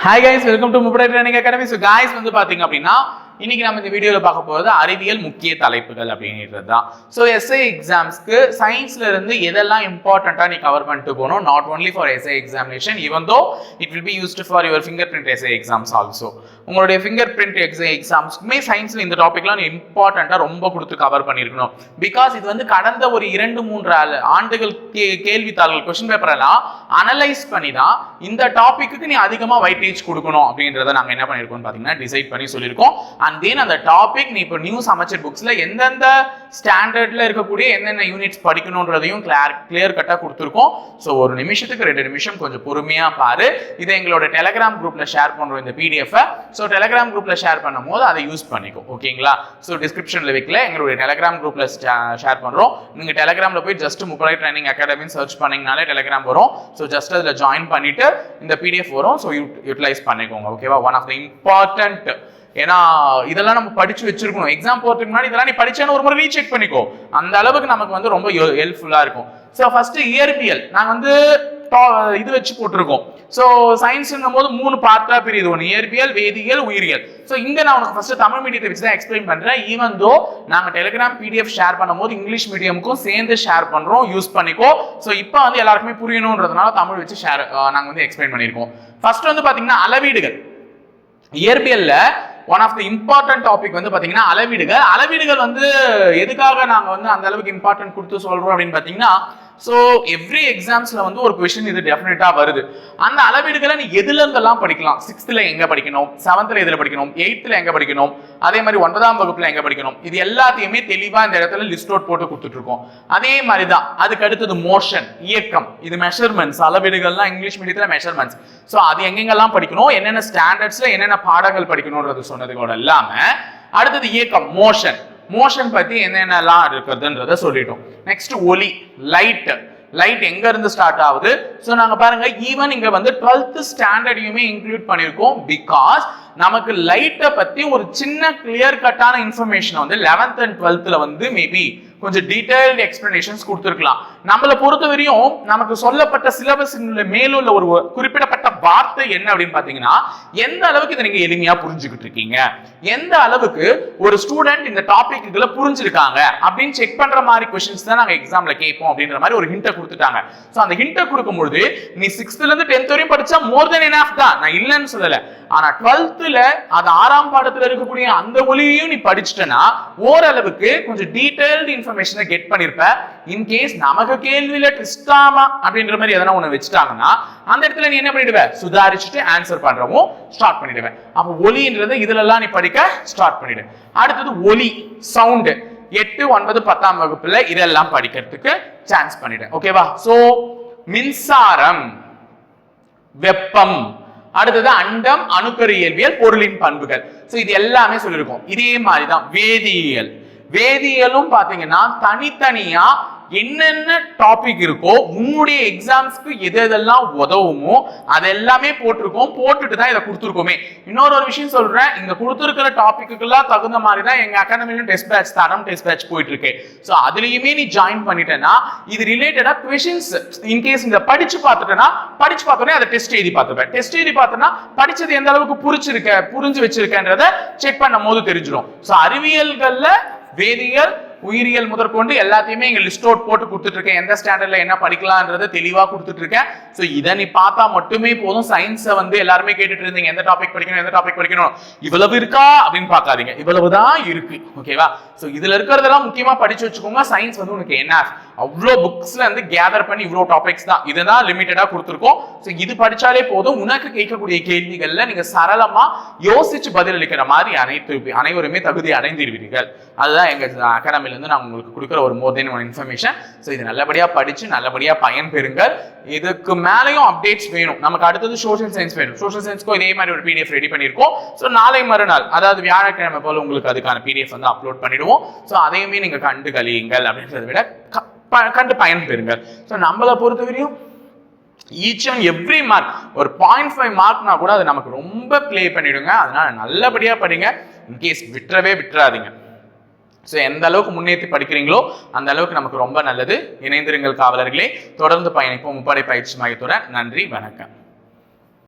Hi guys welcome to Muppadai training academy so guys வந்து பாத்தீங்க அப்படின்னா இன்னைக்கு நம்ம இந்த வீடியோவில் பார்க்க போகிறது அறிவியல் முக்கிய தலைப்புகள் அப்படிங்கிறது தான் ஸோ எஸ்ஐ எக்ஸாம்ஸ்க்கு சயின்ஸ்ல இருந்து எதெல்லாம் இம்பார்ட்டண்ட்டாக நீ கவர் பண்ணிட்டு போகணும்? Not only for SI examination even though it will be used for your finger print SI exams also உங்களுடைய ஃபிங்கர் பிரிண்ட் எக்ஸை எக்ஸாம்ஸ்க்குமே சயின்ஸ்ல இந்த டாபிக்லாம் நீ இம்பார்ட்டண்ட்டாக ரொம்ப கொடுத்து கவர் பண்ணியிருக்கணும். பிகாஸ் இது வந்து கடந்த ஒரு இரண்டு மூன்று ஆண்டுகள் கே கேள்வித்தாள்கள் கொஸ்டின் பேப்பர் எல்லாம் அனலைஸ் பண்ணி தான் இந்த டாபிக்கு நீ அதிகமாக வைட்டேஜ் கொடுக்கணும் அப்படின்றத நாங்கள் என்ன பண்ணியிருக்கோம் பார்த்தீங்கன்னா டிசைட் பண்ணி சொல்லியிருக்கோம். அண்ட் தென் அந்த டாபிக் நீ இப்போ நியூஸ் அமைச்சர் புக்ஸில் எந்தெந்த ஸ்டாண்டர்ட்ல இருக்கக்கூடிய எந்தெந்த யூனிட்ஸ் படிக்கணுன்றதையும் கிளியர் கிளியர் கட்டாக கொடுத்துருக்கோம். ஸோ ஒரு நிமிஷத்துக்கு ரெண்டு நிமிஷம் கொஞ்சம் பொறுமையாக பாரு. இதை எங்களோட டெலகிராம் குரூப்பில் ஷேர் பண்ணுறோம் இந்த பிடிஎஃபை ஸோ டெலகிராம் குரூப்பில் ஷேர் பண்ணும்போது அதை யூஸ் பண்ணிக்கோ ஓகேங்களா ஸோ டிஸ்கிரிப்ஷனில் வைக்கல எங்களுடைய டெலகிராம் குரூப்பில் ஷேர் பண்ணுறோம் நீங்கள் டெலகிராமில் போய் ஜஸ்ட் முப்படை ட்ரைனிங் அகாடமின்னு சர்ச் பண்ணிங்கனாலே டெலகிராம் வரும். ஸோ ஜஸ்ட் அதில் ஜாயின் பண்ணிட்டு இந்த பிடிஎஃப் வரும். ஸோ யூட்டிலைஸ் பண்ணிக்கோங்க ஓகேவா ஒன் ஆஃப் த இம்பார்ட்டன்ட் ஏன்னா இதெல்லாம் நம்ம படிச்சு வச்சிருக்கணும். எக்ஸாம் போறதுக்கு முன்னாடி இதெல்லாம் நீ படிச்சேன்னு ஒரு முறை ரீசெக் பண்ணிக்கோ. அந்த அளவுக்கு நமக்கு வந்து ரொம்ப ஹெல்ப்ஃபுல்லா இருக்கும். ஸோ ஃபர்ஸ்ட் இயற்பியல். நாங்கள் வந்து இது வச்சு போட்டிருக்கோம். ஸோ சயின்ஸ்ங்கும் போது மூணு பார்ட்டா பிரியுது. ஒன்று இயற்பியல் வேதியியல் உயிரியல். ஸோ இங்கே நான் உனக்கு ஃபர்ஸ்ட் தமிழ் மீடியத்தை வச்சு தான் எக்ஸ்பிளைன் பண்ணுறேன் ஈவன் தோ நாங்கள் டெலிகிராம் பிடிஎஃப் ஷேர் பண்ணும்போது இங்கிலீஷ் மீடியமுக்கும் சேர்ந்து ஷேர் பண்ணுறோம் யூஸ் பண்ணிக்கோ. ஸோ இப்போ வந்து எல்லாருக்குமே புரியணுன்றதுனால தமிழ் வச்சு ஷேர் நாங்கள் வந்து எக்ஸ்பிளைன் பண்ணியிருக்கோம். ஃபர்ஸ்ட் வந்து பார்த்தீங்கன்னா அளவீடுகள். இயற்பியல்ல one of the important topic வந்து பார்த்தீங்கன்னா அளவீடுகள். அளவீடுகள் வந்து எதுக்காக நாங்கள் வந்து அந்த அளவுக்கு இம்பார்ட்டன்ட் கொடுத்து சொல்கிறோம் அப்படின்னு பார்த்தீங்கன்னா ஸோ எவ்ரி எக்ஸாம்ஸில் வந்து ஒரு கொஷின் இது டெஃபினட்டாக வருது. அந்த அளவீடுகளை நீ எதுலேருந்தெல்லாம் படிக்கலாம்? சிக்ஸ்த்தில் எங்கே படிக்கணும்? செவன்த்தில் எதில் படிக்கணும்? எயித்தில் எங்கே படிக்கணும்? அதே மாதிரி ஒன்பதாம் வகுப்பில் எங்கே படிக்கணும்? இது எல்லாத்தையுமே தெளிவாக இந்த இடத்துல லிஸ்ட் அவுட் போட்டு கொடுத்துட்ருக்கோம். அதே மாதிரி தான் அதுக்கு அடுத்தது மோஷன் இயக்கம். இது மெஷர்மெண்ட்ஸ் அளவீடுகள்லாம் இங்கிலீஷ் மீடியத்தில் மெஷர்மெண்ட்ஸ் ஸோ அது எங்கெங்கெல்லாம் படிக்கணும்? என்னென்ன ஸ்டாண்டர்ட்ஸில் என்னென்ன பாடங்கள் படிக்கணுன்றது சொன்னது கூட இல்லாமல் அடுத்தது இயக்கம் மோஷன் மோஷன் பத்தி என்னென்னலாம் இருக்குதுன்றத சொல்லிட்டோம். நெக்ஸ்ட் ஒலி லைட் லைட் எங்க இருந்து ஸ்டார்ட் ஆகுது? ஸோ நாங்க பாருங்க ஈவன் இங்க வந்து டுவெல்த் ஸ்டாண்டர்டையுமே இன்க்ளூட் பண்ணியிருக்கோம் பிகாஸ் நமக்கு லைட்டை பத்தி ஒரு சின்ன கிளியர் கட்டான இன்ஃபர்மேஷன் வந்து லெவன்த் அண்ட் டுவெல்த்ல வந்து மேபி கொஞ்சம் டீடைல்டு எக்ஸ்பிளனேஷன்ஸ் கொடுத்துருக்கலாம். நம்மளை பொறுத்தவரையும் நமக்கு சொல்லப்பட்ட சிலபஸ் மேலுள்ள ஒரு குறிப்பிடப்பட்ட வார்த்தை என்ன அப்படின்னு பாத்தீங்கன்னா எந்த அளவுக்கு இதை நீங்க எளிமையா புரிஞ்சுக்கிட்டு இருக்கீங்க? எந்த அளவுக்கு ஒரு ஸ்டூடெண்ட் இந்த டாபிக்குகளை புரிஞ்சிருக்காங்க அப்படின்னு செக் பண்ற மாதிரி கொஸ்டின்ஸ் தான் நாங்க எக்ஸாம்ல கேட்போம் அப்படின்ற மாதிரி ஒரு ஹிண்ட்டை கொடுத்துட்டாங்க. ஸோ அந்த ஹிண்ட்டை கொடுக்கும்பொழுது நீ சிக்ஸ்த்ல இருந்து டென்த் வரையும் படிச்சா மோர் தென் enough தான். நான் இல்லைன்னு சொல்லல. ஆனா டுவெல்த்ல அது ஆறாம் பாடத்துல இருக்கக்கூடிய அந்த மொழியையும் நீ படிச்சுட்டனா ஓரளவுக்கு கொஞ்சம் டீடைல்டு இன்ஃபர்மேஷனை கெட் பண்ணிருப்ப. இன்கேஸ் நமக்கு கேள்வியில ட்ரிஸ்டாமா அப்படின்ற மாதிரி எதனா ஒண்ணு வச்சுட்டாங்கன்னா அந்த இடத்துல நீ என்ன பண்ணிடுவ? சுதாரிச்சுட்டு ஆன்சர் பண்றவும் ஸ்டார்ட் பண்ணிடுவேன். அப்போ ஒலின்றது இதுலலாம் நீ படிக்க ஸ்டார்ட் பண்ணிடு. அடுத்தது ஒலி சவுண்டு எட்டு ஒன்பது பத்தாம் வகுப்புல இதெல்லாம் படிக்கிறதுக்கு சான்ஸ் பண்ணிடு. ஓகேவா சோ மின்சாரம் வெப்பம். அடுத்தது அண்டம் அணுக்கரு இயல்பியல் பொருளின் பண்புகள். சோ இது எல்லாமே சொல்லியிருக்கோம். இதே மாதிரி தான் வேதியியல். வேதியியலும் பாத்தீங்கன்னா தனித்தனியா என்னென்ன டாபிக் இருக்கோ உன்னுடைய எக்ஸாம்ஸ்க்கு எது எதெல்லாம் உதவுமோ அதெல்லாமே போட்டிருக்கோம் போட்டுட்டு தான் இதை கொடுத்துருக்கோமே. இன்னொரு ஒரு விஷயம் சொல்றேன் இங்க கொடுத்துருக்கிற டாபிக்குக்கெல்லாம் தகுந்த மாதிரி தான் எங்க அகாடமிலும் டெஸ்ட் பேட்ச் தரம் டெஸ்ட் பேட்ச் போயிட்டு இருக்கு ஸோ அதுலயுமே நீ ஜாயின் பண்ணிட்டேன்னா இது ரிலேட்டடா கொஷின்ஸ் இன்கேஸ் இந்த படிச்சு பார்த்துட்டேன்னா படிச்சு பார்த்தோன்னே அதை டெஸ்ட் எழுதி பார்த்துப்பேன். டெஸ்ட் எழுதி பார்த்தோன்னா படிச்சது எந்த அளவுக்கு புரிச்சிருக்க புரிஞ்சு வச்சிருக்கன்றத செக் பண்ணும் போது தெரிஞ்சிடும். ஸோ அறிவியல்கள்ல வேதியியல் உயிரியல் முதற்கொண்டு எல்லாத்தையுமே இங்க லிஸ்ட் அவுட் போட்டு கொடுத்துட்டு இருக்கேன் எந்த ஸ்டாண்டர்ட்ல என்ன படிக்கலாம்ன்றத தெளிவா கொடுத்துட்டு இருக்கேன் ஸோ இதை நீ பார்த்தா மட்டுமே போதும். சயின்ஸை வந்து எல்லாருமே கேட்டுட்டு இருந்தீங்க. எந்த டாபிக் படிக்கணும் எந்த டாபிக் படிக்கணும்? இவ்வளவு இருக்கா அப்படின்னு பார்க்காதீங்க. இவ்வளவுதான் இருக்கு. ஓகேவா ஸோ இதுல இருக்கிறதெல்லாம் முக்கியமா படிச்சு வச்சுக்கோங்க. சயின்ஸ் வந்து உனக்கு என்ன? அவ்வளோ புக்ஸ்ல இருந்து கேதர் பண்ணி இவ்வளோ டாபிக்ஸ் தான். இதுதான் லிமிட்டடா கொடுத்துருக்கோம். ஸோ இது படிச்சாலே போதும். உனக்கு கேட்கக்கூடிய கேள்விகள்ல நீங்க சரளமா யோசிச்சு பதிலளிக்கிற மாதிரி அனைத்து அனைவருமே தகுதி அடைந்திருவீர்கள். அதுதான் எங்க அகாடமி இருந்து நான் உங்களுக்கு கொடுக்குற ஒரு more than one information so இது நல்லபடியா படிச்சு நல்லபடியா பயன் பெறுங்கள். இதுக்கு மேலேயும் அப்டேட்ஸ் வேணும். நமக்கு அடுத்தது சோஷியல் சயின்ஸ் வேணும். சோஷியல் சயின்ஸ்க்கும் இதே மாதிரி ஒரு பிடிஎஃப் ரெடி பண்ணியிருக்கோம். ஸோ நாளை மறுநாள் அதாவது வியாழக்கிழமை போல உங்களுக்கு அதுக்கான பிடிஎஃப் வந்து அப்லோட் பண்ணிடுவோம். ஸோ அதையுமே நீங்கள் கண்டு கழியுங்கள் அப்படின்றத விட க- ப- கண்டு பயன் பெறுங்கள். ஸோ நம்மளை பொறுத்தவரையும் ஈச் அண்ட் எவ்ரி மார்க் ஒரு பாயிண்ட் ஃபைவ் மார்க்னா கூட அது நமக்கு ரொம்ப ப்ளே பண்ணிவிடுங்க அதனால நல்லபடியாக படிங்க. இன்கேஸ் விட்டுறவே விட்டுறாதீங்க. ஸோ எந்த அளவுக்கு முன்னேற்றி படிக்கிறீங்களோ அந்த அளவுக்கு நமக்கு ரொம்ப நல்லது. இணைந்திருங்கள் காவலர்களே. தொடர்ந்து பயணிப்போம். முப்படை பயிற்சி மையத்துடன் நன்றி வணக்கம்.